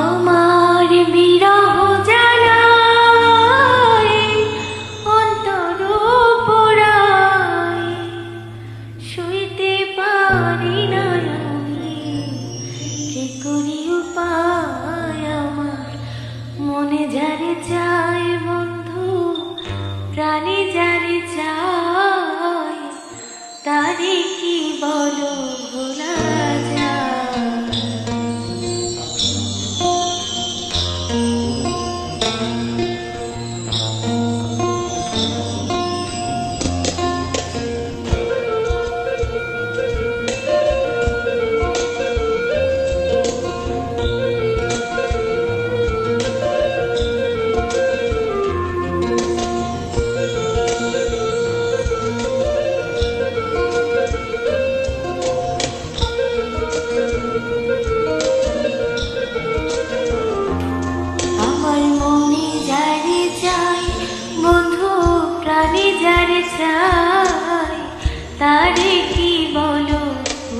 আমার বিরহ জানায় শুইতে পারি না আমার। মনে যারে চায় বন্ধু প্রাণী যারে চায়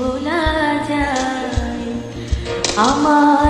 যায় যায়? আমার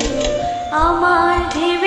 আমার দেব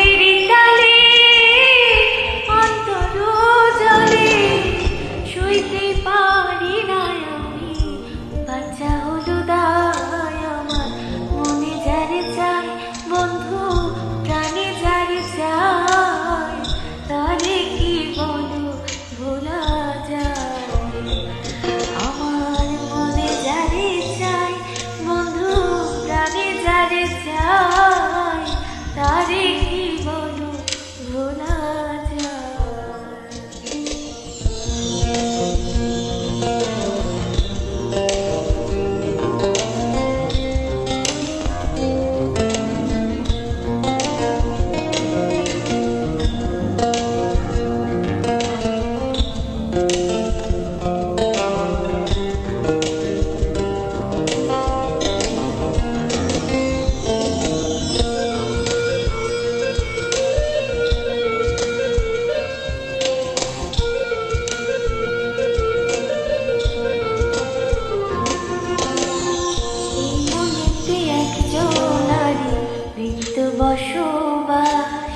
বসবাস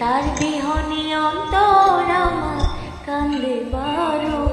তার বিহনি অন্তর আমার কান্দে বারো।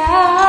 চায়